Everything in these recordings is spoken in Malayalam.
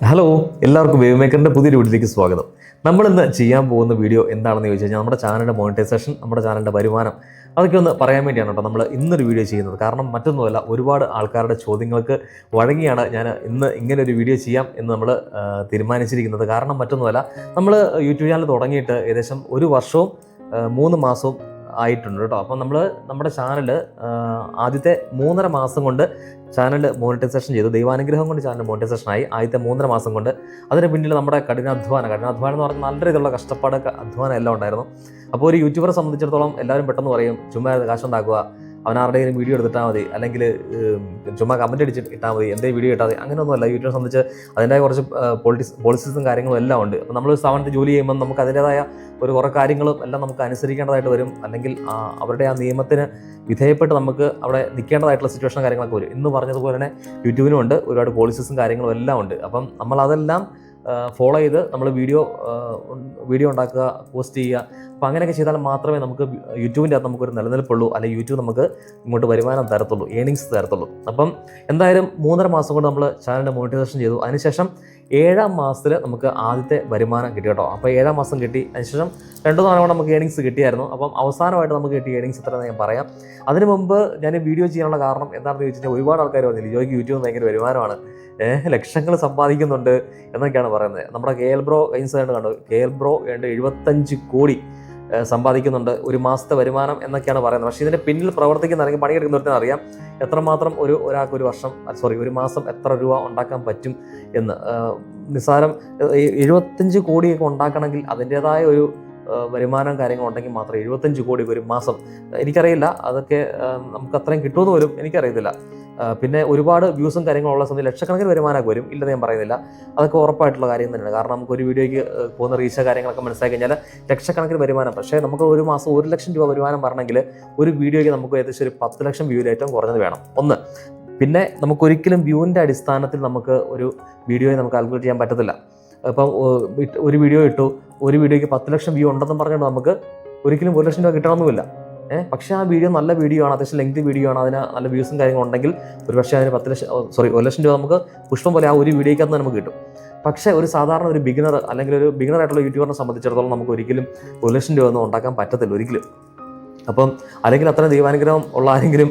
ഹലോ എല്ലാവർക്കും വേവ് മേക്കറിന്റെ പുതിയൊരു വീട്ടിലേക്ക് സ്വാഗതം. നമ്മൾ ഇന്ന് ചെയ്യാൻ പോകുന്ന വീഡിയോ എന്താണെന്ന് ചോദിച്ചു കഴിഞ്ഞാൽ നമ്മുടെ ചാനലിന്റെ മോണിറ്റൈസേഷൻ നമ്മുടെ ചാനലിന്റെ വരുമാനം അതൊക്കെ ഒന്ന് പറയാൻ വേണ്ടിയാണ് കേട്ടോ നമ്മൾ ഇന്നൊരു വീഡിയോ ചെയ്യുന്നത്. കാരണം മറ്റൊന്നുമല്ല ഒരുപാട് ആൾക്കാരുടെ ചോദ്യങ്ങൾക്ക് വഴങ്ങിയാണ് ഞാൻ ഇന്ന് ഇങ്ങനെ ഒരു വീഡിയോ ചെയ്യാം എന്ന് നമ്മൾ തീരുമാനിച്ചിരിക്കുന്നത്. കാരണം മറ്റൊന്നുമല്ല നമ്മൾ യൂട്യൂബ് ചാനൽ തുടങ്ങിയിട്ട് ഏകദേശം ഒരു വർഷവും മൂന്ന് മാസവും ആയിട്ടുണ്ട് കേട്ടോ. അപ്പം നമ്മൾ നമ്മുടെ ചാനൽ ആദ്യത്തെ മൂന്നര മാസം കൊണ്ട് ചാനൽ മോണിറ്റൈസേഷൻ ചെയ്തു. ദൈവാനുഗ്രഹം കൊണ്ട് ചാനൽ മോണിറ്റൈസേഷൻ ആയി ആദ്യത്തെ മൂന്നര മാസം കൊണ്ട്. അതിന് പിന്നിൽ നമ്മുടെ കഠിനാധ്വാനം കഠിനാധ്വാനം എന്ന് പറഞ്ഞാൽ നല്ല രീതിയിലുള്ള കഷ്ടപ്പാട് അധ്വാനം എല്ലാം ഉണ്ടായിരുന്നു. അപ്പോൾ ഒരു യൂട്യൂബറെ സംബന്ധിച്ചിടത്തോളം എല്ലാവരും പെട്ടെന്ന് പറയും ചുമ്മാ കാശുണ്ടാക്കുക അവൻ ആരുടെയും വീഡിയോ എടുത്തിട്ടാൽ മതി. അല്ലെങ്കിൽ ചുമ്മാ കമന്റ് അടിച്ചിട്ട് ഇട്ടാൽ മതി. എന്തേ വീഡിയോ ഇട്ടാൽ മതി. അങ്ങനെയൊന്നുമല്ല യൂട്യൂബിനെ സംബന്ധിച്ച് അതിന്റെ കുറച്ച് പോളിറ്റിക്സ് പോളിസിസും കാര്യങ്ങളും എല്ലാം ഉണ്ട്. അപ്പോൾ നമ്മൾ സ്ഥാപനത്തിൽ ജോലി ചെയ്യുമ്പോൾ നമുക്ക് അതിന്റേതായ ഒരു കുറേ കാര്യങ്ങളും എല്ലാം നമുക്ക് അനുസരിക്കേണ്ടതായിട്ട് വരും. അല്ലെങ്കിൽ അവരുടെ ആ നിയമത്തിന് വിധേയപ്പെട്ട് നമുക്ക് അവിടെ നിൽക്കേണ്ടതായിട്ടുള്ള സിറ്റുവേഷൻ കാര്യങ്ങളൊക്കെ വരും. ഇന്ന് പറഞ്ഞതുപോലെ തന്നെ യൂട്യൂബിനും ഉണ്ട്. ഒരുപാട് പോളിസീസും കാര്യങ്ങളും എല്ലാം ഉണ്ട്. അപ്പം നമ്മൾ അതെല്ലാം ഫോളോ ചെയ്ത് നമ്മൾ വീഡിയോ വീഡിയോ ഉണ്ടാക്കുക പോസ്റ്റ് ചെയ്യുക. അപ്പോൾ അങ്ങനെയൊക്കെ ചെയ്താൽ മാത്രമേ നമുക്ക് യൂട്യൂബിന്റെ അകത്ത് നമുക്കൊരു നിലനിൽപ്പുള്ളൂ അല്ലെങ്കിൽ യൂട്യൂബ് നമുക്ക് ഇങ്ങോട്ട് വരുമാനം തരത്തുള്ളൂ ഏണിങ്സ് തരത്തുള്ളൂ. അപ്പം എന്തായാലും മൂന്നര മാസം കൊണ്ട് നമ്മൾ ചാനലിന്റെ മോണിറ്റൈസേഷൻ ചെയ്തു. അതിനുശേഷം ഏഴാം മാസത്തിൽ നമുക്ക് ആദ്യത്തെ വരുമാനം കിട്ടി കേട്ടോ. അപ്പോൾ ഏഴാം മാസം കിട്ടി. അതിനുശേഷം രണ്ടു തവണ നമുക്ക് ഏണിങ്സ് കിട്ടിയായിരുന്നു. അപ്പം അവസാനമായിട്ട് നമുക്ക് കിട്ടിയ ഏണിങ്സ് എത്ര ഞാൻ പറയാം. അതിന് മുമ്പ് ഞാൻ വീഡിയോ ചെയ്യാനുള്ള കാരണം എന്താണെന്ന് ചോദിച്ചു കഴിഞ്ഞാൽ ഒരുപാട് ആൾക്കാർ വന്നില്ല? ജോയ്ക്ക് യൂട്യൂബ് ഭയങ്കര വരുമാനമാണ്. ലക്ഷങ്ങൾ സമ്പാദിക്കുന്നുണ്ട് എന്നൊക്കെയാണ് പറയുന്നത്. നമ്മുടെ കെ എൽ ബ്രോ ദിവസം കണ്ടു? കെ എൽ ബ്രോ വേണ്ട എഴുപത്തഞ്ച് കോടി. സമ്പാദിക്കുന്നുണ്ട്. ഒരു മാസത്തെ വരുമാനം എന്നൊക്കെയാണ് പറയുന്നത്. പക്ഷേ ഇതിന്റെ പിന്നിൽ പ്രവർത്തിക്കുന്ന അല്ലെങ്കിൽ പണിയെടുക്കുന്നവർക്ക് അറിയാം. എത്രമാത്രം ഒരു ഒരാൾക്ക് ഒരു വർഷം സോറി ഒരു മാസം എത്ര രൂപ ഉണ്ടാക്കാൻ പറ്റും എന്ന്. നിസ്സാരം എഴുപത്തഞ്ച് കോടിയൊക്കെ ഉണ്ടാക്കണമെങ്കിൽ അതിന്റേതായ ഒരു ഏഹ് കാര്യങ്ങൾ ഉണ്ടെങ്കിൽ മാത്രം എഴുപത്തഞ്ച് കോടി ഒരു മാസം. എനിക്കറിയില്ല അതൊക്കെ നമുക്ക് അത്രയും കിട്ടുമെന്ന് പോലും എനിക്കറിയത്തില്ല. പിന്നെ ഒരുപാട് വ്യൂസും കാര്യങ്ങളുള്ള സമയത്ത് ലക്ഷക്കണക്കിന് വരുമാനമൊക്കെ വരും ഇല്ലെന്ന് ഞാൻ പറയുന്നില്ല. അതൊക്കെ ഉറപ്പായിട്ടുള്ള കാര്യം തന്നെയാണ്. കാരണം നമുക്ക് ഒരു വീഡിയോയ്ക്ക് പോകുന്ന റീച്ച കാര്യങ്ങളൊക്കെ മനസ്സിലാക്കി കഴിഞ്ഞാൽ ലക്ഷക്കണക്കിന് വരുമാനം. പക്ഷേ നമുക്ക് ഒരു മാസം ഒരു ലക്ഷം രൂപ വരുമാനം പറഞ്ഞെങ്കിൽ ഒരു വീഡിയോയ്ക്ക് നമുക്ക് ഏകദേശം ഒരു പത്ത് ലക്ഷം വ്യൂവിൽ ഏറ്റവും കുറഞ്ഞത് വേണം. ഒന്ന് പിന്നെ നമുക്കൊരിക്കലും വ്യൂവിന്റെ അടിസ്ഥാനത്തിൽ നമുക്ക് ഒരു വീഡിയോയെ നമുക്ക് കാൽക്കുലേറ്റ് ചെയ്യാൻ പറ്റത്തില്ല. ഇപ്പം ഒരു വീഡിയോ ഇട്ടു. ഒരു വീഡിയോയ്ക്ക് പത്ത് ലക്ഷം വ്യൂ ഉണ്ടെന്ന് പറഞ്ഞുകൊണ്ട് നമുക്ക് ഒരിക്കലും ഒരു ലക്ഷം രൂപ കിട്ടണമെന്നുമില്ല. ഏഹ് പക്ഷേ ആ വീഡിയോ നല്ല വീഡിയോ ആണ് അത്യാവശ്യം ലെങ്ത് വീഡിയോ ആണ് അതിന് നല്ല വ്യൂസും കാര്യങ്ങളും ഉണ്ടെങ്കിൽ ഒരു പക്ഷേ അതിന് പത്ത് ലക്ഷം സോറി ഒരു ലക്ഷം രൂപ നമുക്ക് പുഷ്പം പോലെ ആ ഒരു വീഡിയോയ്ക്ക് നമുക്ക് കിട്ടും. പക്ഷേ ഒരു സാധാരണ ഒരു ബിഗിനർ അല്ലെങ്കിൽ ഒരു ബിഗിനർ ആയിട്ടുള്ള യൂട്യൂബറിനെ സംബന്ധിച്ചിടത്തോളം നമുക്ക് ഒരിക്കലും ഒരു ലക്ഷം രൂപ ഒന്നും ഉണ്ടാക്കാൻ പറ്റത്തില്ല ഒരിക്കലും. അപ്പം അല്ലെങ്കിൽ അത്ര ദൈവാനുഗ്രഹം ഉള്ള ആരെങ്കിലും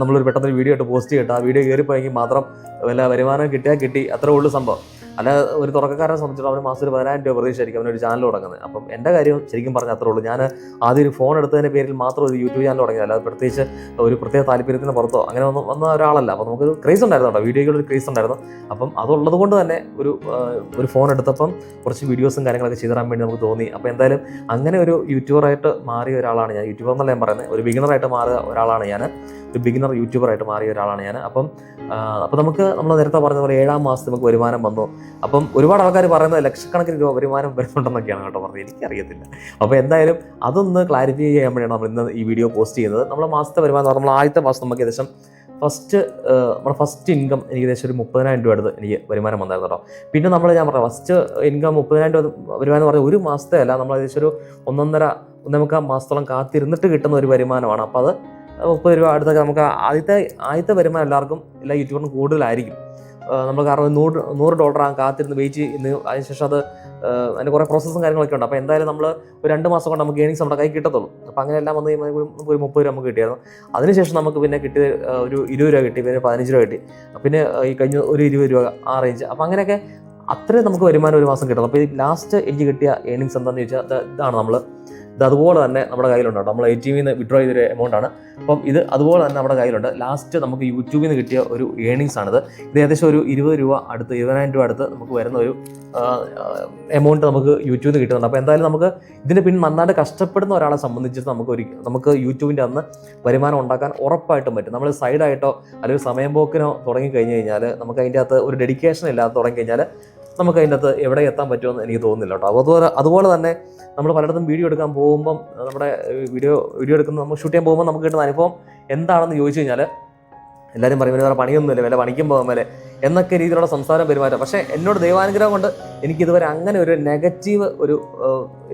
നമ്മളൊരു പെട്ടെന്ന് വീഡിയോ ഇട്ട് പോസ്റ്റ് ചെയ്തിട്ട് ആ വീഡിയോ കയറിപ്പോയെങ്കിൽ മാത്രം വല്ല വരുമാനം കിട്ടിയാൽ കിട്ടി. അത്രേ ഉള്ളൂ സംഭവം. അല്ല ഒരു തുടക്കക്കാരനെ സംബന്ധിച്ചിടത്തോളം അവന് മാസത്തിൽ പതിനായിരം രൂപ പ്രതീക്ഷയായിരിക്കും അവനൊരു ചാനൽ തുടങ്ങുന്നത്. അപ്പം എന്റെ കാര്യം ശരിക്കും പറഞ്ഞാൽ അത്രേ ഉള്ളൂ. ഞാൻ ആദ്യം ഒരു ഫോൺ എടുത്തതിന്റെ പേരിൽ മാത്രം ഒരു യൂട്യൂബ് ചാനൽ തുടങ്ങിയത് അല്ലാതെ പ്രത്യേകിച്ച് ഒരു പ്രത്യേക താല്പര്യത്തിന് പുറത്തോ അങ്ങനെ ഒന്നും വന്ന ഒരാളല്ല. അപ്പോൾ നമുക്ക് ക്രേസ് ഉണ്ടായിരുന്നു കേട്ടോ. വീഡിയോയ്ക്ക് ഒരു ക്രേസ് ഉണ്ടായിരുന്നു. അപ്പം അതുള്ളത് കൊണ്ട് തന്നെ ഒരു ഒരു ഫോൺ എടുത്തപ്പം കുറച്ച് വീഡിയോസും കാര്യങ്ങളൊക്കെ ചെയ്തു തരാൻ വേണ്ടി നമുക്ക് തോന്നി. അപ്പോൾ എന്തായാലും അങ്ങനെ ഒരു യൂട്യൂബറായിട്ട് മാറിയ ഒരാളാണ് ഞാൻ. യൂട്യൂബർ എന്നല്ല ഞാൻ പറയുന്നത്. ഒരു ബിഗിനറായിട്ട് മാറിയ ഒരാളാണ് ഞാൻ. ഒരു ബിഗിനർ യൂട്യൂബറായിട്ട് മാറിയ ഒരാളാണ് ഞാൻ. അപ്പം അപ്പം നമുക്ക് നമ്മൾ നേരത്തെ പറഞ്ഞ പോലെ ഏഴാം മാസത്തിൽ നമുക്ക് വരുമാനം വന്നു. അപ്പം ഒരുപാട് ആൾക്കാർ പറയുന്നത് ലക്ഷക്കണക്കിന് രൂപ വരുമാനം വരുന്നുണ്ടെന്നൊക്കെയാണ് കേട്ടോ പറഞ്ഞത്. എനിക്കറിയത്തില്ല. അപ്പോൾ എന്തായാലും അതൊന്ന് ക്ലാരിഫൈ ചെയ്യാൻ വേണ്ടിയാണ് നമ്മൾ ഇന്ന് ഈ വീഡിയോ പോസ്റ്റ് ചെയ്യുന്നത്. നമ്മൾ മാസത്തെ വരുമാനം നമ്മൾ ആദ്യത്തെ മാസം നമുക്ക് ഏകദേശം ഫസ്റ്റ് നമ്മുടെ ഫസ്റ്റ് ഇൻകം എനിക്ക് ഏകദേശം ഒരു മുപ്പതിനായിരം രൂപ അടുത്ത് എനിക്ക് വരുമാനം വന്നായിരുന്നു കേട്ടോ. പിന്നെ നമ്മൾ ഞാൻ പറയാം ഫസ്റ്റ് ഇൻകം മുപ്പതിനായിരം രൂപ വരുമാനം പറഞ്ഞാൽ ഒരു മാസത്തെ അല്ല നമ്മൾ ഏകദേശം ഒരു ഒന്നൊന്നര ആ മാസത്തോളം കാത്തിരുന്നിട്ട് കിട്ടുന്ന ഒരു വരുമാനമാണ്. അപ്പോൾ അത് മുപ്പത് രൂപ അടുത്തൊക്കെ നമുക്ക് ആദ്യത്തെ ആദ്യത്തെ വരുമാനം എല്ലാവർക്കും എല്ലാ യൂട്യൂബറിനും കൂടുതലായിരിക്കും. നമ്മൾ കാരണം നൂറ് നൂറ് ഡോളർ ആ കാത്തിരുന്ന് വെയിറ്റ് ചെയ്യുന്നു അതിനുശേഷം അത് അതിന്റെ കുറേ പ്രോസസ്സും കാര്യങ്ങളൊക്കെ ഉണ്ട്. അപ്പോൾ എന്തായാലും നമ്മൾ ഒരു രണ്ട് മാസം കൊണ്ട് നമുക്ക് ഏണിങ്സ് നമ്മുടെ കൈ കിട്ടത്തുള്ളൂ. അപ്പോൾ അങ്ങനെ എല്ലാം വന്ന് കഴിയുമ്പോൾ ഒരു- മുപ്പത് രൂപ നമുക്ക് കിട്ടിയായിരുന്നു. അതിനുശേഷം നമുക്ക് പിന്നെ കിട്ടിയ ഒരു ഇരുപത് രൂപ കിട്ടി പിന്നെ പതിനഞ്ച് രൂപ കിട്ടി. പിന്നെ ഈ കഴിഞ്ഞ ഒരു ഇരുപത് രൂപ ആ റേഞ്ച് അപ്പോൾ അങ്ങനെയൊക്കെ അത്രയും നമുക്ക് വരുമാനം ഒരു മാസം കിട്ടുന്നു അപ്പോൾ ഈ ലാസ്റ്റ് എനിക്ക് കിട്ടിയ ഏണിങ്സ് എന്താണെന്ന് ചോദിച്ചാൽ ഇതാണ് നമ്മൾ ഇത് അതുപോലെ തന്നെ നമ്മുടെ കയ്യിലുണ്ടോ നമ്മൾ എ ടി വിന്ന് വിഡ്രോ ചെയ്തൊരു എമൗണ്ട് ആണ്. അപ്പം ഇത് അതുപോലെ തന്നെ നമ്മുടെ കയ്യിലുണ്ട്. ലാസ്റ്റ് നമുക്ക് യൂട്യൂബിൽ നിന്ന് കിട്ടിയ ഒരു ഏണിങ്സ് ആണിത്. ഇത് ഏകദേശം ഒരു ഇരുപത് രൂപ അടുത്ത് ഇരുപതിനായിരം രൂപ അടുത്ത് നമുക്ക് വരുന്ന ഒരു എമൗണ്ട് നമുക്ക് യൂട്യൂബിൽ നിന്ന് കിട്ടുന്നുണ്ട്. അപ്പോൾ എന്തായാലും നമുക്ക് ഇതിന് പിന്നെ നന്നായിട്ട് കഷ്ടപ്പെടുന്ന ഒരാളെ സംബന്ധിച്ചിട്ട് നമുക്ക് ഒരു നമുക്ക് യൂട്യൂബിന്റെ അന്ന് വരുമാനം ഉണ്ടാക്കാൻ ഉറപ്പായിട്ടും പറ്റും. നമ്മൾ സൈഡായിട്ടോ അല്ലെങ്കിൽ സമയം പോക്കിനോ തുടങ്ങി കഴിഞ്ഞ് കഴിഞ്ഞാൽ നമുക്ക് അതിന്റെ അകത്ത് ഒരു ഡെഡിക്കേഷൻ ഇല്ലാതെ തുടങ്ങി കഴിഞ്ഞാൽ നമുക്ക് അതിന്റെ അകത്ത് എവിടെ എത്താൻ പറ്റുമെന്ന് എനിക്ക് തോന്നുന്നില്ല കേട്ടോ. അതുപോലെ അതുപോലെ തന്നെ നമ്മൾ പലയിടത്തും വീഡിയോ എടുക്കാൻ പോകുമ്പം നമ്മുടെ വീഡിയോ വീഡിയോ എടുക്കുന്ന നമുക്ക് ഷൂട്ട് ചെയ്യാൻ പോകുമ്പോൾ നമുക്ക് കിട്ടുന്ന അനുഭവം എന്താണെന്ന് ചോദിച്ചു കഴിഞ്ഞാൽ എല്ലാവരും പറയും "ഇവന് വേറെ പണിയൊന്നുമില്ല. വില പണിക്കും പോകാൻ മേലെ എന്നൊക്കെ രീതിയിലുള്ള സംസാരം പെരുമാറ്റം. പക്ഷേ എന്നോട് ദൈവാനുഗ്രഹം കൊണ്ട് എനിക്ക് ഇതുവരെ അങ്ങനെ ഒരു നെഗറ്റീവ് ഒരു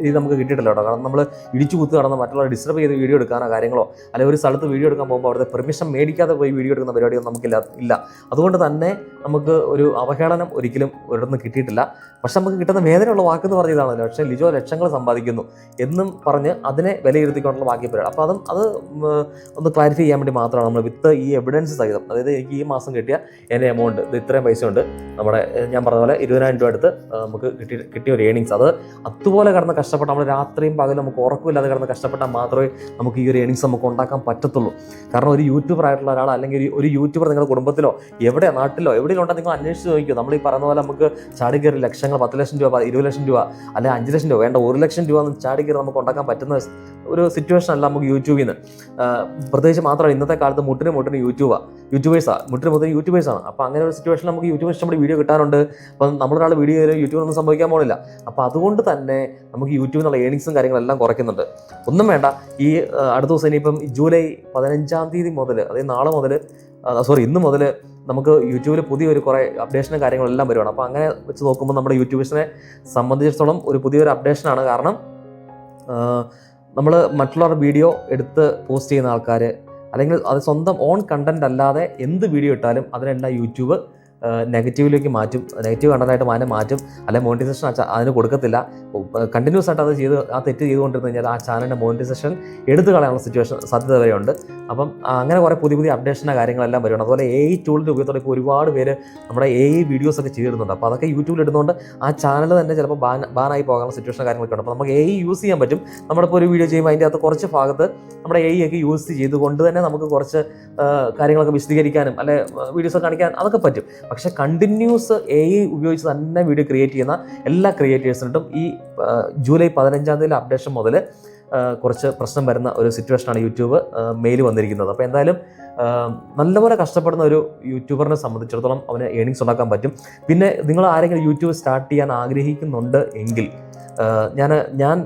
രീതി നമുക്ക് കിട്ടിയിട്ടില്ല കേട്ടോ. കാരണം നമ്മൾ ഇടിച്ചു കുത്തു നടന്ന മറ്റുള്ളവരെ ഡിസ്റ്റർബ് ചെയ്ത് വീഡിയോ എടുക്കാനോ കാര്യങ്ങളോ അല്ലെങ്കിൽ ഒരു സ്ഥലത്ത് വീഡിയോ എടുക്കാൻ പോകുമ്പോൾ അവിടുത്തെ പെർമിഷൻ മേടിക്കാതെ പോയി വീഡിയോ എടുക്കുന്ന പരിപാടിയൊന്നും നമുക്കില്ല ഇല്ല. അതുകൊണ്ട് തന്നെ നമുക്ക് ഒരു അവഹേളനം ഒരിക്കലും ഒരിടത്ത് കിട്ടിയിട്ടില്ല. പക്ഷെ നമുക്ക് കിട്ടുന്ന വേദനയുള്ള വാക്ക് എന്ന് പറഞ്ഞതാണല്ലോ പക്ഷേ ലിജോ ലക്ഷങ്ങൾ സമ്പാദിക്കുന്നു എന്നും പറഞ്ഞ് അതിനെ വിലയിരുത്തിക്കൊണ്ടുള്ള ബാക്കി പരിപാടി. അപ്പോൾ അതും അത് ഒന്ന് ക്ലാരിഫൈ ചെയ്യാൻ വേണ്ടി മാത്രമാണ് നമ്മൾ വിത്ത് ഈ എവിഡൻസ് സഹിതം. അതായത് എനിക്ക് ഈ മാസം കിട്ടിയ എന്റെ എമൗണ്ട് ഇത്രയും പൈസ ഉണ്ട്. നമ്മുടെ ഞാൻ പറഞ്ഞ പോലെ ഇരുപതിനായിരം രൂപ അടുത്ത് നമുക്ക് കിട്ടി കിട്ടിയ ഒരു ഏണിങ്സ് അത് അതുപോലെ കിടന്ന് കഷ്ടപ്പെട്ട നമ്മൾ രാത്രിയും പകലും നമുക്ക് ഉറക്കമില്ലാതെ കിടന്ന് കഷ്ടപ്പെട്ടാൽ മാത്രമേ നമുക്ക് ഈ ഒരു ഏണിങ്സ് നമുക്ക് ഉണ്ടാക്കാൻ പറ്റത്തുള്ളൂ. കാരണം ഒരു യൂട്യൂബർ ആയിട്ടുള്ള ഒരാൾ അല്ലെങ്കിൽ ഒരു- യൂട്യൂബർ നിങ്ങളുടെ കുടുംബത്തിലോ എവിടെ നാട്ടിലോ എവിടെയെങ്കിലും ഉണ്ടോ നിങ്ങൾ അന്വേഷിച്ച് നോക്കിയോ നമ്മൾ ഈ പറയുന്ന പോലെ നമുക്ക് ചാടി കയറി ലക്ഷങ്ങൾ പത്ത് ലക്ഷം രൂപ ഇരുപത് ലക്ഷം രൂപ അല്ലെങ്കിൽ അഞ്ച് ലക്ഷം രൂപ വേണ്ട ഒരു ലക്ഷം രൂപ ഒന്നും ചാടി കയറി നമുക്ക് ഉണ്ടാക്കാൻ പറ്റുന്ന ഒരു സിറ്റുവേഷൻ അല്ല നമുക്ക് യൂട്യൂബിൽ നിന്ന് പ്രത്യേകിച്ച് മാത്രമല്ല ഇന്നത്തെ കാലത്ത് മുട്ടിന് മുട്ടിന് യൂട്യൂബാണ് യൂട്യൂബേഴ്സാണ് മുട്ടിന് മുട്ടിന് യൂട്യൂബേഴ്സാണ് അപ്പോൾ അങ്ങനെ ഒരു സിറ്റുവേഷൻ നമുക്ക് യൂട്യൂബ് ഇഷ്ടംപോലെ വീഡിയോ കിട്ടാനുണ്ട് അപ്പം നമ്മളൊരാൾ വീഡിയോ ചെയ്ത് യൂട്യൂബിലൊന്നും സംഭവിക്കാൻ പോകുന്നില്ല അപ്പോൾ അതുകൊണ്ട് തന്നെ നമുക്ക് യൂട്യൂബിൽ നിന്നുള്ള ഏണിങ്സും കാര്യങ്ങളെല്ലാം കുറയ്ക്കുന്നുണ്ട്. ഒന്നും വേണ്ട. ഈ അടുത്ത ദിവസം ഇനിയിപ്പം ജൂലൈ പതിനഞ്ചാം തീയതി മുതൽ അതായത് നാളെ മുതൽ സോറി ഇന്ന് മുതൽ നമുക്ക് യൂട്യൂബിൽ പുതിയൊരു കുറേ അപ്ഡേഷനും കാര്യങ്ങളെല്ലാം വരുവാണ്. അപ്പോൾ അങ്ങനെ വെച്ച് നോക്കുമ്പോൾ നമ്മുടെ യൂട്യൂബേഴ്സിനെ സംബന്ധിച്ചിടത്തോളം ഒരു പുതിയൊരു അപ്ഡേഷനാണ് കാരണം നമ്മൾ മറ്റുള്ളവരുടെ വീഡിയോ എടുത്ത് പോസ്റ്റ് ചെയ്യുന്ന ആൾക്കാർ അല്ലെങ്കിൽ അത് സ്വന്തം ഓൺ കണ്ടന്റ് അല്ലാതെ എന്ത് വീഡിയോ ഇട്ടാലും അതിനെല്ലാം യൂട്യൂബ് നെഗറ്റീവിലേക്ക് മാറ്റും. നെഗറ്റീവ് കണ്ടതായിട്ട് അതിനെ മാറ്റും. അല്ലെങ്കിൽ മോണിറ്റൈസേഷൻ അതിന് കൊടുക്കത്തില്ല. കണ്ടിന്യൂസ് ആയിട്ട് അത് ചെയ്ത് ആ തെറ്റ് ചെയ്തുകൊണ്ടിരുന്നു കഴിഞ്ഞാൽ ആ ചാനലിന്റെ മോണിറ്റൈസേഷൻ എടുത്തു കളയാനുള്ള സിറ്റുവേഷൻ സാധ്യത വരെയുണ്ട്. അപ്പം അങ്ങനെ കുറേ പുതിയ പുതിയ അപ്ഡേഷനും കാര്യങ്ങളെല്ലാം വരുന്നുണ്ട് അതുപോലെ എ ഐ ടൂളിന്റെ ഉപയോഗത്തോടെ ഇപ്പോൾ ഒരുപാട് പേര് നമ്മുടെ എ ഐ വീഡിയോസൊക്കെ ചെയ്തിരുന്നുണ്ട് അപ്പോൾ അതൊക്കെ യൂട്യൂബിൽ ഇടുന്നതുകൊണ്ട് ആ ചാനൽ തന്നെ ചിലപ്പോൾ ബാൻ ബാനായി പോകാനുള്ള സിറ്റുവേഷൻ കാര്യങ്ങളൊക്കെ ഉണ്ട് അപ്പോൾ നമുക്ക് എ ഐ യൂസ് ചെയ്യാൻ പറ്റും. നമ്മളിപ്പോൾ ഒരു വീഡിയോ ചെയ്യുമ്പോൾ അതിന്റെ അകത്ത് കുറച്ച് ഭാഗത്ത് നമ്മുടെ എ ഐ ഒക്കെ യൂസ് ചെയ്തുകൊണ്ട് തന്നെ നമുക്ക് കുറച്ച് കാര്യങ്ങളൊക്കെ വിശദീകരിക്കാനും അല്ലെ വീഡിയോസ് കാണിക്കാൻ അതൊക്കെ പറ്റും. പക്ഷേ കണ്ടിന്യൂസ് എ ഐ ഉപയോഗിച്ച് തന്നെ വീഡിയോ ക്രിയേറ്റ് ചെയ്യുന്ന എല്ലാ ക്രിയേറ്റേഴ്സിനും ഈ ജൂലൈ പതിനഞ്ചാം തീയതി അപ്ഡേഷൻ മുതൽ കുറച്ച് പ്രശ്നം വരുന്ന ഒരു സിറ്റുവേഷനാണ് യൂട്യൂബ് മെയിൽ വന്നിരിക്കുന്നത്. അപ്പോൾ എന്തായാലും നല്ലപോലെ കഷ്ടപ്പെടുന്ന ഒരു യൂട്യൂബറിനെ സംബന്ധിച്ചിടത്തോളം അവന് ഏണിങ്സ് ഉണ്ടാക്കാൻ പറ്റും. പിന്നെ നിങ്ങൾ ആരെങ്കിലും യൂട്യൂബ് സ്റ്റാർട്ട് ചെയ്യാൻ ആഗ്രഹിക്കുന്നുണ്ട് എങ്കിൽ ഞാൻ ഞാൻ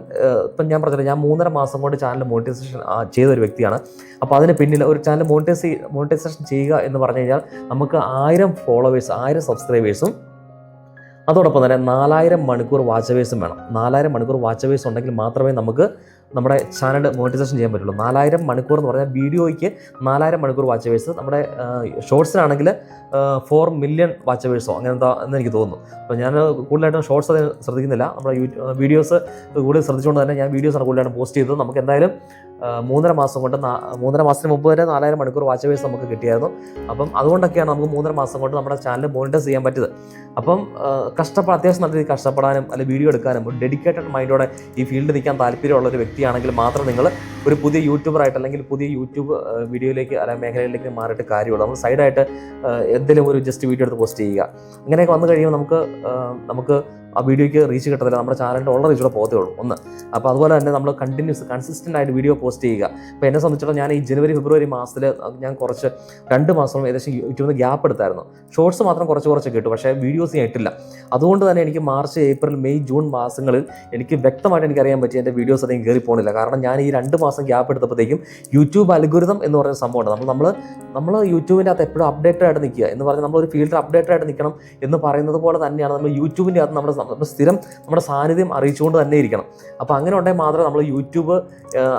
ഇപ്പം ഞാൻ പറഞ്ഞില്ല ഞാൻ മൂന്നര മാസം കൊണ്ട് ചാനൽ മോണിറ്റൈസേഷൻ ചെയ്ത ഒരു വ്യക്തിയാണ്. അപ്പോൾ അതിന് പിന്നിൽ ഒരു ചാനൽ മോണിറ്റൈസ് മോണിറ്റൈസേഷൻ ചെയ്യുക എന്ന് പറഞ്ഞു കഴിഞ്ഞാൽ നമുക്ക് ആയിരം ഫോളോവേഴ്സ് ആയിരം സബ്സ്ക്രൈബേഴ്സും അതോടൊപ്പം തന്നെ നാലായിരം മണിക്കൂർ വാച്ച് വാച്ചവേഴ്സും വേണം. നാലായിരം മണിക്കൂർ വാച്ച് വാച്ചവേഴ്സ് ഉണ്ടെങ്കിൽ മാത്രമേ നമുക്ക് നമ്മുടെ ചാനൽ മോണിറ്റൈസേഷൻ ചെയ്യാൻ പറ്റുള്ളൂ. നാലായിരം മണിക്കൂർ എന്ന് പറഞ്ഞാൽ വീഡിയോയ്ക്ക് നാലായിരം മണിക്കൂർ വാച്ചവേഴ്സ് നമ്മുടെ ഷോർട്സിനാണെങ്കിൽ ഫോർ മില്യൺ വാച്ചവേഴ്സോ അങ്ങനെ എന്താ എന്ന് എനിക്ക് തോന്നുന്നു. അപ്പോൾ ഞാൻ കൂടുതലായിട്ടും ഷോർട്സ് അത് ശ്രദ്ധിക്കുന്നില്ല. നമ്മുടെ വീഡിയോസ് കൂടുതൽ ശ്രദ്ധിച്ചുകൊണ്ട് തന്നെ ഞാൻ വീഡിയോസാണ് കൂടുതലായിട്ടും പോസ്റ്റ് ചെയ്തത്. നമുക്ക് എന്തായാലും മൂന്നര മാസം കൊണ്ട് മൂന്നര മാസത്തിന് മുമ്പ് വരെ നാലായിരം മണിക്കൂർ വാച്ച് വേഴ്സ് നമുക്ക് കിട്ടിയായിരുന്നു. അപ്പം അതുകൊണ്ടൊക്കെയാണ് നമുക്ക് മൂന്നര മാസം കൊണ്ട് നമ്മുടെ ചാനൽ മോണിറ്റൈസ് ചെയ്യാൻ പറ്റിയത്. അപ്പം കഷ്ടപ്പെടാൻ അത്യാവശ്യം നല്ല രീതിയിൽ കഷ്ടപ്പെടാനും അല്ലെങ്കിൽ വീഡിയോ എടുക്കാനും ഒരു ഡെഡിക്കേറ്റഡ് മൈൻഡോടെ ഈ ഫീൽഡിൽ നിൽക്കാൻ താല്പര്യമുള്ള ഒരു വ്യക്തിയാണെങ്കിൽ മാത്രം നിങ്ങൾ ഒരു പുതിയ യൂട്യൂബറായിട്ട് അല്ലെങ്കിൽ പുതിയ യൂട്യൂബ് വീഡിയോയിലേക്ക് അല്ലെങ്കിൽ മേഖലയിലേക്ക് മാറിയിട്ട് കാര്യമുള്ളൂ. നമ്മൾ സൈഡായിട്ട് എന്തെങ്കിലും ഒരു ജസ്റ്റ് വീഡിയോ എടുത്ത് പോസ്റ്റ് ചെയ്യുക. അങ്ങനെയൊക്കെ വന്നു കഴിയുമ്പോൾ നമുക്ക് നമുക്ക് ആ വീഡിയോയ്ക്ക് റീച്ച് കിട്ടത്തില്ല. നമ്മുടെ ചാനലിന്റെ ഉള്ള റീച്ച് കൂടെ പോകത്തേ ഉള്ളൂ. ഒന്ന്. അപ്പോൾ അതുപോലെ തന്നെ നമ്മൾ കണ്ടിന്യൂസ് കൺസിസ്റ്റന്റ് ആയിട്ട് വീഡിയോ പോസ്റ്റ് ചെയ്യുക. അപ്പോൾ എന്നെ സംബന്ധിച്ചിടത്തോളം ഞാൻ ഈ ജനുവരി ഫെബ്രുവരി മാസത്തിൽ ഞാൻ കുറച്ച് രണ്ട് മാസം ഏകദേശം യൂട്യൂബിൽ നിന്ന് ഗ്യാപ്പ് എടുത്തായിരുന്നു. ഷോർട്സ് മാത്രം കുറച്ച് കുറച്ച് കിട്ടും പക്ഷേ വീഡിയോസ് ഞാൻ ഇട്ടില്ല. അതുകൊണ്ട് തന്നെ എനിക്ക് മാർച്ച് ഏപ്രിൽ മെയ് ജൂൺ മാസങ്ങളിൽ എനിക്ക് വ്യക്തമായിട്ട് എനിക്കറിയാൻ പറ്റി എന്റെ വീഡിയോസ് അധികം കയറി പോകുന്നില്ല കാരണം ഞാൻ ഈ രണ്ട് മാസം ഗ്യാപ്പ് എടുത്തപ്പോഴത്തേക്കും യൂട്യൂബ് അൽഗുരിതം എന്ന് പറയുന്ന സംഭവമാണ് നമ്മൾ നമ്മൾ നമ്മൾ യൂട്യൂബിന്റെ അകത്ത് എപ്പോഴും അപ്ഡേറ്റഡ് ആയിട്ട് നിൽക്കുക. എന്ന് പറഞ്ഞാൽ നമ്മൾ ഒരു ഫീൽഡിൽ അപ്ഡേറ്റഡ് ആയിട്ട് നിൽക്കണം എന്ന് പറയുന്നത് പോലെ തന്നെയാണ് നമ്മൾ യൂട്യൂബിന്റെ അകത്ത് നമ്മുടെ നമ്മൾ സ്ഥിരം നമ്മുടെ സാന്നിധ്യം അറിയിച്ചുകൊണ്ട് തന്നെ ഇരിക്കണം. അപ്പോൾ അങ്ങനെ ഉണ്ടെങ്കിൽ മാത്രമേ നമ്മൾ യൂട്യൂബ്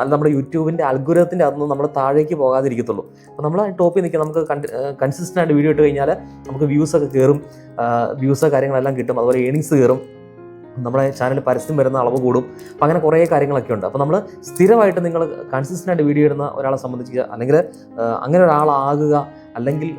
അല്ല നമ്മുടെ യൂട്യൂബിന്റെ അൽഗുരത്തിന്റെ അകത്ത് നമ്മൾ താഴേക്ക് പോകാതിരിക്കത്തുള്ളൂ. അപ്പോൾ നമ്മൾ ടോപ്പിൽ നിൽക്കുക. നമുക്ക് കൺസിസ്റ്റന്റ് ആയിട്ട് വീഡിയോ ഇട്ട് കഴിഞ്ഞാൽ നമുക്ക് വ്യൂസ് ഒക്കെ കയറും. വ്യൂസ് കാര്യങ്ങളെല്ലാം കിട്ടും. അതുപോലെ ഏണിങ്സ് കയറും. നമ്മുടെ ചാനൽ പരസ്യം വരുന്ന അളവ് കൂടും. അപ്പോൾ അങ്ങനെ കുറേ കാര്യങ്ങളൊക്കെ ഉണ്ട്. അപ്പോൾ നമ്മൾ സ്ഥിരമായിട്ട് നിങ്ങൾ കൺസിസ്റ്റന്റ് ആയിട്ട് വീഡിയോ ഇടുന്ന ഒരാളെ സംബന്ധിച്ച് അല്ലെങ്കിൽ അങ്ങനെ ഒരാളാകുക അല്ലെങ്കിൽ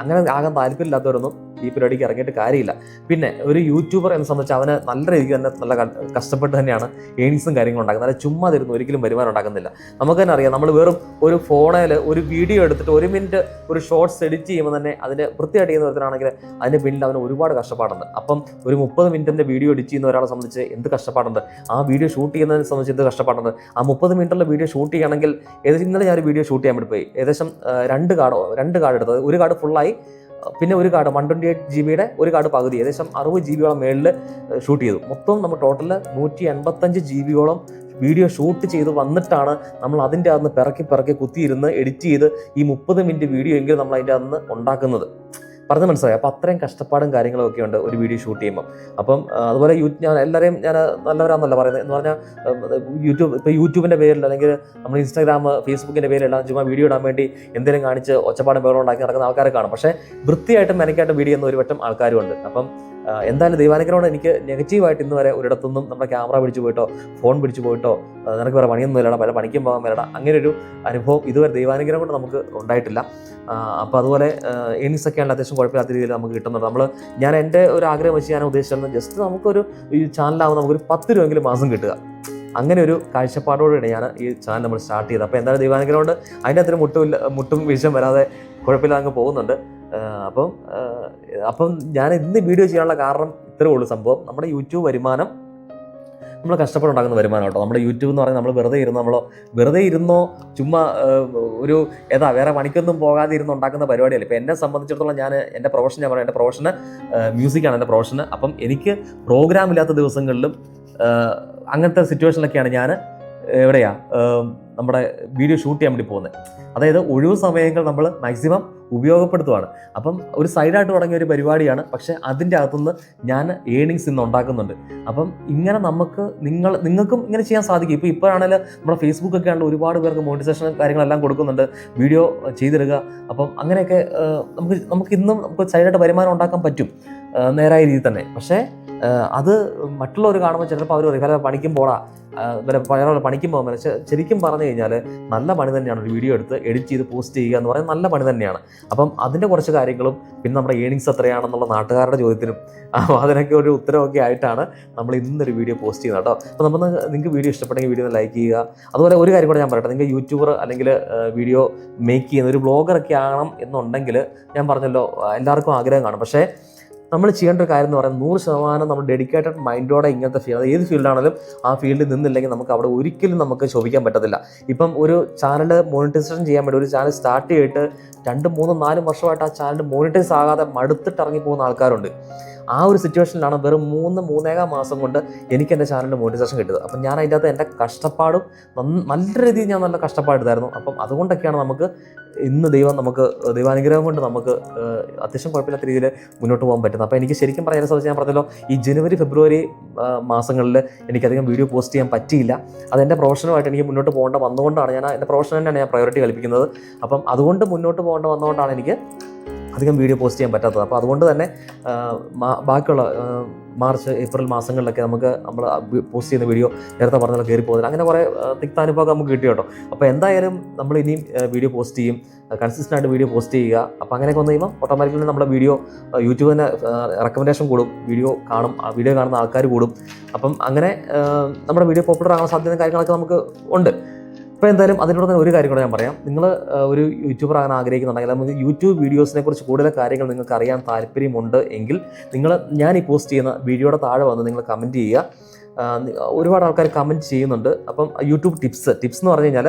അങ്ങനെ ആകാൻ താല്പര്യമില്ലാത്തവരൊന്നും ഈ പരിപാടിക്ക് ഇറങ്ങിയിട്ട് കാര്യമില്ല. പിന്നെ ഒരു യൂട്യൂബർ എന്നെ സംബന്ധിച്ച് അവന് നല്ല രീതിക്ക് തന്നെ നല്ല കഷ്ടപ്പെട്ട് തന്നെയാണ് ഏണിങ്സും കാര്യങ്ങളും ഉണ്ടാക്കുന്നത്. അല്ല ചുമ്മാ തരുന്നു ഒരിക്കലും വരുമാനം ഉണ്ടാക്കുന്നില്ല. നമുക്ക് തന്നെ അറിയാം നമ്മൾ വെറും ഒരു ഫോണിൽ ഒരു വീഡിയോ എടുത്തിട്ട് ഒരു മിനിറ്റ് ഒരു ഷോർട്സ് എഡിറ്റ് ചെയ്യുമ്പോൾ തന്നെ അതിന്റെ വൃത്തിയായിട്ട് ചെയ്യുന്ന ഒരുത്തരാണെങ്കിൽ അതിന്റെ പിന്നിൽ അവന് ഒരുപാട് കഷ്ടപ്പാടുണ്ട്. അപ്പം ഒരു മുപ്പത് മിനിറ്റിന്റെ വീഡിയോ എഡിറ്റ് ചെയ്യുന്ന ഒരാളെ സംബന്ധിച്ച് എന്ത് കഷ്ടപ്പാടുണ്ട്? ആ വീഡിയോ ഷൂട്ട് ചെയ്യുന്നതിനെ സംബന്ധിച്ച് എന്ത് കഷ്ടപ്പാടുണ്ട്? ആ മുപ്പത് മിനിറ്റുള്ള വീഡിയോ ഷൂട്ട് ചെയ്യണമെങ്കിൽ ഏകദേശം ഇന്നലെ ഞാൻ ഒരു വീഡിയോ ഷൂട്ട് ചെയ്യാൻ വേണ്ടി പോയി. ഏകദേശം രണ്ട് കാടോ രണ്ട് കാർഡ് എടുത്തത്. ഒരു കാർഡ് ഫുള്ളായി പിന്നെ ഒരു card one twenty eight G ബിയുടെ ഒരു കാർഡ് പകുതി ഏകദേശം അറുപത് ജി ബിയോളം മേളിൽ ഷൂട്ട് ചെയ്തു. മൊത്തം നമ്മൾ ടോട്ടൽ നൂറ്റി എൺപത്തഞ്ച് ജി ബിയോളം വീഡിയോ ഷൂട്ട് ചെയ്ത് വന്നിട്ടാണ് നമ്മൾ അതിന്റെ അകത്ത് പിറക്കി പിറക്കി കുത്തിയിരുന്ന് എഡിറ്റ് ചെയ്ത് ഈ മുപ്പത് മിനിറ്റ് വീഡിയോ എങ്കിലും നമ്മൾ അതിന്റെ അകത്ത് ഉണ്ടാക്കുന്നത്. പറഞ്ഞ് മനസ്സിലായി. അപ്പോൾ അത്രയും കഷ്ടപ്പാടും കാര്യങ്ങളും ഒക്കെ ഉണ്ട് ഒരു വീഡിയോ ഷൂട്ട് ചെയ്യുമ്പോൾ അപ്പം അതുപോലെ യൂ ഞാൻ എല്ലാവരെയും ഞാൻ നല്ലവരാണെന്നല്ല പറയുന്നത്. എന്ന് പറഞ്ഞാൽ യൂട്യൂബ് ഇപ്പോൾ യൂട്യൂബിന്റെ പേരിൽ അല്ലെങ്കിൽ നമ്മൾ ഇൻസ്റ്റാഗ്രാം ഫേസ്ബുക്കിന്റെ പേരിലെല്ലാം ചുമ്മാ വീഡിയോ ഇടാൻ വേണ്ടി എന്തെങ്കിലും കാണിച്ച് ഒച്ചപ്പാടും ബഹളം ഉണ്ടാക്കി നടക്കുന്ന ആൾക്കാരെ കാണും. പക്ഷേ വൃത്തിയായിട്ടും മെനക്കായിട്ടും വീഡിയോ ചെയ്യുന്ന ഒരു വട്ടം ആൾക്കാരും ഉണ്ട് അപ്പം എന്തായാലും ദൈവാനുഗ്രഹം എനിക്ക് നെഗറ്റീവായിട്ട് ഇന്ന് വരെ ഒരിടത്തുനിന്നും നമ്മുടെ ക്യാമറ പിടിച്ചു പോയിട്ടോ ഫോൺ പിടിച്ചു പോയിട്ടോ നിനക്ക് വേറെ പണിയൊന്നും ഇല്ലടാ പല പണിക്കും പോകാൻ വരടാ അങ്ങനെ ഒരു അനുഭവം ഇതുവരെ ദൈവാനുഗ്രഹം കൊണ്ട് നമുക്ക് ഉണ്ടായിട്ടില്ല. അപ്പോൾ അതുപോലെ ഏണിങ്സ് ഒക്കെ ആണെങ്കിൽ അത്യാവശ്യം കുഴപ്പമില്ലാത്ത രീതിയിൽ നമുക്ക് കിട്ടുന്നുണ്ട്. നമ്മൾ ഞാൻ എന്റെ ഒരു ആഗ്രഹം വെച്ച് ഞാൻ ഉദ്ദേശിച്ചത് ജസ്റ്റ് നമുക്കൊരു ഈ ചാനലാകുമ്പോൾ നമുക്കൊരു പത്ത് രൂപയെങ്കിലും മാസം കിട്ടുക. അങ്ങനെ ഒരു കാഴ്ചപ്പാടോടെയാണ് ഞാൻ ഈ ചാനൽ നമ്മൾ സ്റ്റാർട്ട് ചെയ്തത്. അപ്പോൾ എന്തായാലും ദൈവാനുഗ്രഹം കൊണ്ട് അതിന്റെ അത്ര മുട്ടും മുട്ടും വീഴ്ചയും വരാതെ കുഴപ്പമില്ലാതെ അങ്ങ് പോകുന്നുണ്ട്. അപ്പം അപ്പം ഞാൻ ഇന്ന് വീഡിയോ ചെയ്യാനുള്ള കാരണം ഇത്രേ ഉള്ളൂ സംഭവം. നമ്മുടെ യൂട്യൂബ് വരുമാനം നമ്മൾ കഷ്ടപ്പെട്ടുണ്ടാക്കുന്ന വരുമാനം കേട്ടോ. നമ്മുടെ യൂട്യൂബ് എന്ന് പറഞ്ഞാൽ നമ്മൾ വെറുതെ ഇരുന്ന് നമ്മളോ വെറുതെ ഇരുന്നോ ചുമ്മാ ഒരു ഏതാ വേറെ പണിക്കൊന്നും പോകാതെ ഇരുന്ന് ഉണ്ടാക്കുന്ന പരിപാടിയല്ല. ഇപ്പം എന്നെ സംബന്ധിച്ചിടത്തോളം ഞാൻ എന്റെ പ്രൊഫഷൻ ഞാൻ പറയാം എന്റെ പ്രൊഫഷന് മ്യൂസിക്കാണ് എന്റെ പ്രൊഫഷന് അപ്പം എനിക്ക് പ്രോഗ്രാം ഇല്ലാത്ത ദിവസങ്ങളിലും അങ്ങനത്തെ സിറ്റുവേഷനിലൊക്കെയാണ് ഞാൻ എവിടെയാ ആ, നമ്മുടെ വീഡിയോ ഷൂട്ട് ചെയ്യാൻ വേണ്ടി പോകുന്നത് അതായത് ഒഴിവ് സമയങ്ങൾ നമ്മൾ മാക്സിമം ഉപയോഗപ്പെടുത്തുവാണ്. അപ്പം ഒരു സൈഡായിട്ട് തുടങ്ങിയ ഒരു പരിപാടിയാണ്. പക്ഷേ അതിന്റെ അകത്തുനിന്ന് ഞാൻ ഏണിങ്സ് ഇന്ന് ഉണ്ടാക്കുന്നുണ്ട്. അപ്പം ഇങ്ങനെ നമുക്ക് നിങ്ങൾ നിങ്ങൾക്കും ഇങ്ങനെ ചെയ്യാൻ സാധിക്കും. ഇപ്പോൾ ഇപ്പോഴാണെങ്കിൽ നമ്മുടെ ഫേസ്ബുക്കൊക്കെ ആണെങ്കിൽ ഒരുപാട് പേർക്ക് മോട്ടിവേഷൻ കാര്യങ്ങളെല്ലാം കൊടുക്കുന്നുണ്ട്. വീഡിയോ ചെയ്തിടുക. അപ്പം അങ്ങനെയൊക്കെ നമുക്ക് നമുക്ക് ഇന്നും നമുക്ക് സൈഡായിട്ട് വരുമാനം ഉണ്ടാക്കാൻ പറ്റും. നേരായ രീതിയിൽ തന്നെ. പക്ഷേ അത് മറ്റുള്ളവർ കാണുമ്പോൾ ചിലപ്പോൾ അവർ "കാരണം പണിക്കും പോടാ വല്ല പണിക്കും ശരിക്കും പറഞ്ഞു കഴിഞ്ഞാൽ നല്ല പണി തന്നെയാണ് ഒരു വീഡിയോ എടുത്ത് എഡിറ്റ് ചെയ്ത് പോസ്റ്റ് ചെയ്യുക എന്ന് പറയുന്നത് നല്ല പണി തന്നെയാണ്. അപ്പം അതിന്റെ കുറച്ച് കാര്യങ്ങളും പിന്നെ നമ്മുടെ ഏണിങ്സ് എത്രയാണെന്നുള്ള നാട്ടുകാരുടെ ചോദ്യത്തിനും അതിനൊക്കെ ഒരു ഉത്തരവൊക്കെ ആയിട്ടാണ് നമ്മൾ ഇന്നൊരു വീഡിയോ പോസ്റ്റ് ചെയ്യുന്നത് കേട്ടോ. അപ്പോൾ നമ്മൾ നിങ്ങൾക്ക് വീഡിയോ ഇഷ്ടപ്പെട്ടെങ്കിൽ വീഡിയോ ലൈക്ക് ചെയ്യുക. അതുപോലെ ഒരു കാര്യം കൂടെ ഞാൻ പറയട്ടെ നിങ്ങൾ യൂട്യൂബർ അല്ലെങ്കിൽ വീഡിയോ മേക്ക് ചെയ്യുന്ന ഒരു ബ്ലോഗറൊക്കെ ആകണം എന്നുണ്ടെങ്കിൽ ഞാൻ പറഞ്ഞല്ലോ എല്ലാവർക്കും ആഗ്രഹം കാണും. പക്ഷേ നമ്മൾ ചെയ്യേണ്ട ഒരു കാര്യം എന്ന് പറയുന്നത് നൂറ് ശതമാനം നമ്മൾ ഡെഡിക്കേറ്റഡ് മൈൻഡോടെ ഇങ്ങനത്തെ ഫീൽഡ് ഏത് ഫീൽഡാണെങ്കിലും ആ ഫീൽഡിൽ നിന്നില്ലെങ്കിൽ നമുക്ക് അവിടെ ഒരിക്കലും നമുക്ക് ശോഭിക്കാൻ പറ്റത്തില്ല. ഇപ്പം ഒരു ചാനൽ മോണിറ്റൈസേഷൻ ചെയ്യാൻ വേണ്ടി ഒരു ചാനൽ സ്റ്റാർട്ട് ചെയ്തിട്ട് രണ്ട് മൂന്നും നാലും വർഷമായിട്ട് ആ ചാനൽ മോണിറ്റൈസ് ആകാതെ മടുത്തിട്ട് ഇറങ്ങി പോകുന്ന ആൾക്കാരുണ്ട്. ആ ഒരു സിറ്റുവേഷനിലാണ് വെറും മൂന്ന് മൂന്നേകാം മാസം കൊണ്ട് എനിക്ക് എന്റെ ചാനലിന്റെ മോണിറ്റൈസേഷൻ കിട്ടിയത്. അപ്പം ഞാൻ അതിന്റെ അകത്ത് എന്റെ കഷ്ടപ്പാടും നല്ല രീതിയിൽ ഞാൻ നല്ല കഷ്ടപ്പാടെടുത്തായിരുന്നു അപ്പം അതുകൊണ്ടൊക്കെയാണ് നമുക്ക് ഇന്ന് ദൈവം നമുക്ക് ദൈവാനുഗ്രഹം കൊണ്ട് നമുക്ക് അത്യാവശ്യം കുഴപ്പമില്ലാത്ത രീതിയിൽ മുന്നോട്ട് പോകാൻ പറ്റുന്നത്. അപ്പോൾ എനിക്ക് ശരിക്കും പറയാൻ സാധിച്ചു ഞാൻ പറഞ്ഞല്ലോ ഈ ജനുവരി ഫെബ്രുവരി മാസങ്ങളിൽ എനിക്കധികം വീഡിയോ പോസ്റ്റ് ചെയ്യാൻ പറ്റിയില്ല. അതെന്റെ പ്രൊഫഷനുമായിട്ട് എനിക്ക് മുന്നോട്ട് പോകേണ്ട വന്നുകൊണ്ടാണ് ഞാൻ എന്റെ പ്രൊഫഷൻ തന്നെയാണ് ഞാൻ പ്രയോറിറ്റി കൽപ്പിക്കുന്നത്. അപ്പം അതുകൊണ്ട് മുന്നോട്ട് പോകേണ്ട വന്നുകൊണ്ടാണ് എനിക്ക് അധികം വീഡിയോ പോസ്റ്റ് ചെയ്യാൻ പറ്റാത്തത്. അപ്പോൾ അതുകൊണ്ട് തന്നെ ബാക്കിയുള്ള മാർച്ച് ഏപ്രിൽ മാസങ്ങളിലൊക്കെ നമുക്ക് നമ്മൾ പോസ്റ്റ് ചെയ്യുന്ന വീഡിയോ നേരത്തെ പറഞ്ഞാൽ കയറി പോകുന്നില്ല. അങ്ങനെ കുറേ തിക്താനുഭവം നമുക്ക് കിട്ടി കേട്ടോ. അപ്പോൾ എന്തായാലും നമ്മൾ ഇനിയും വീഡിയോ പോസ്റ്റ് ചെയ്യും. കൺസിസ്റ്റന്റ് ആയിട്ട് വീഡിയോ പോസ്റ്റ് ചെയ്യുക. അപ്പോൾ അങ്ങനെയൊക്കെ വന്നു കഴിയുമ്പോൾ ഓട്ടോമാറ്റിക്കലി നമ്മുടെ വീഡിയോ യൂട്യൂബ് തന്നെ റെക്കമെൻഡേഷൻ കൂടും. വീഡിയോ കാണും ആ വീഡിയോ കാണുന്ന ആൾക്കാർ കൂടും. അപ്പം അങ്ങനെ നമ്മുടെ വീഡിയോ പോപ്പുലർ ആകാൻ സാധ്യത കാര്യങ്ങളൊക്കെ നമുക്ക് ഉണ്ട്. ഇപ്പോൾ എന്തായാലും അതിനോട് തന്നെ ഒരു കാര്യം കൂടെ ഞാൻ പറയാം. നിങ്ങൾ ഒരു യൂട്യൂബർ ആകാൻ ആഗ്രഹിക്കുന്നുണ്ടെങ്കിൽ നമുക്ക് യൂട്യൂബ് വീഡിയോസിനെ കുറിച്ച് കൂടുതൽ കാര്യങ്ങൾ നിങ്ങൾക്ക് അറിയാൻ താല്പര്യമുണ്ട് എങ്കിൽ നിങ്ങൾ ഞാൻ ഈ പോസ്റ്റ് ചെയ്യുന്ന വീഡിയോയുടെ താഴെ വന്ന് നിങ്ങൾ കമന്റ് ചെയ്യുക. ഒരുപാട് ആൾക്കാർ കമന്റ് ചെയ്യുന്നുണ്ട്. അപ്പം യൂട്യൂബ് ടിപ്സ് ടിപ്സ് എന്ന് പറഞ്ഞു കഴിഞ്ഞാൽ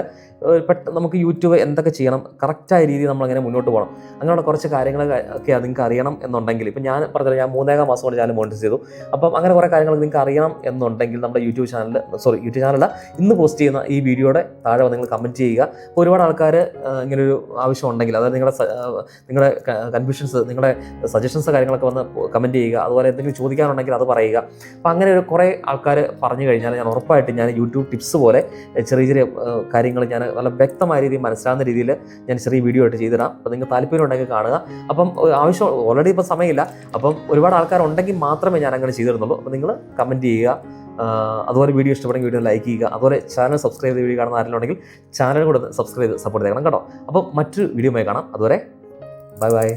പെട്ടെന്ന് നമുക്ക് യൂട്യൂബ് എന്തൊക്കെ ചെയ്യണം കറക്റ്റായ രീതിയിൽ നമ്മളങ്ങനെ മുന്നോട്ട് പോകണം അങ്ങനെയുള്ള കുറച്ച് കാര്യങ്ങൾ ഒക്കെ നിങ്ങൾക്ക് അറിയണം എന്നുണ്ടെങ്കിൽ. ഇപ്പം ഞാൻ പറഞ്ഞത് ഞാൻ മൂന്നേകാം മാസം കൊണ്ട് ഞാൻ മോണിറ്റർ ചെയ്തു. അപ്പം അങ്ങനെ കുറേ കാര്യങ്ങൾ നിങ്ങൾക്ക് അറിയണം എന്നുണ്ടെങ്കിൽ നമ്മുടെ യൂട്യൂബ് ചാനൽ സോറി യൂട്യൂബ് ചാനലല്ല ഇന്ന് പോസ്റ്റ് ചെയ്യുന്ന ഈ വീഡിയോയുടെ താഴെ നിങ്ങൾ കമന്റ് ചെയ്യുക. അപ്പോൾ ഒരുപാട് ആൾക്കാർ ഇങ്ങനെ ഒരു ആവശ്യം ഉണ്ടെങ്കിൽ അതായത് നിങ്ങളുടെ നിങ്ങളുടെ കൺഫ്യൂഷൻസ് നിങ്ങളുടെ സജഷൻസ് കാര്യങ്ങളൊക്കെ വന്ന് കമന്റ് ചെയ്യുക. അതുപോലെ എന്തെങ്കിലും ചോദിക്കാനുണ്ടെങ്കിൽ അത് പറയുക. അപ്പം അങ്ങനെ ഒരു കുറേ ആൾക്കാർ പറഞ്ഞു കഴിഞ്ഞാൽ ഞാൻ ഉറപ്പായിട്ട് ഞാൻ യൂട്യൂബ് ടിപ്സ് പോലെ ചെറിയ ചെറിയ കാര്യങ്ങൾ ഞാൻ നല്ല വ്യക്തമായ രീതിയിൽ മനസ്സിലാവുന്ന രീതിയിൽ ഞാൻ ചെറിയ വീഡിയോ ആയിട്ട് ചെയ്തിടാം. അപ്പോൾ നിങ്ങൾക്ക് താല്പര്യം ഉണ്ടെങ്കിൽ കാണുക. അപ്പം ആവശ്യം ഓൾറെഡി ഇപ്പോൾ സമയമില്ല. അപ്പം ഒരുപാട് ആൾക്കാർ ഉണ്ടെങ്കിൽ മാത്രമേ ഞാൻ അങ്ങനെ ചെയ്തിരുന്നുള്ളൂ. അപ്പോൾ നിങ്ങൾ കമന്റ് ചെയ്യുക. അതുപോലെ വീഡിയോ ഇഷ്ടപ്പെടുന്ന വീഡിയോ ലൈക്ക് ചെയ്യുക. അതുപോലെ ചാനൽ സബ്സ്ക്രൈബ് ചെയ്ത് വീഡിയോ കാണുന്ന ആരെങ്കിലും ചാനൽ കൂടെ സബ്സ്ക്രൈബ് ചെയ്ത് സപ്പോർട്ട് ചെയ്യണം കേട്ടോ. അപ്പോൾ മറ്റൊരു വീഡിയോ കാണാം. അതുവരെ ബൈ ബൈ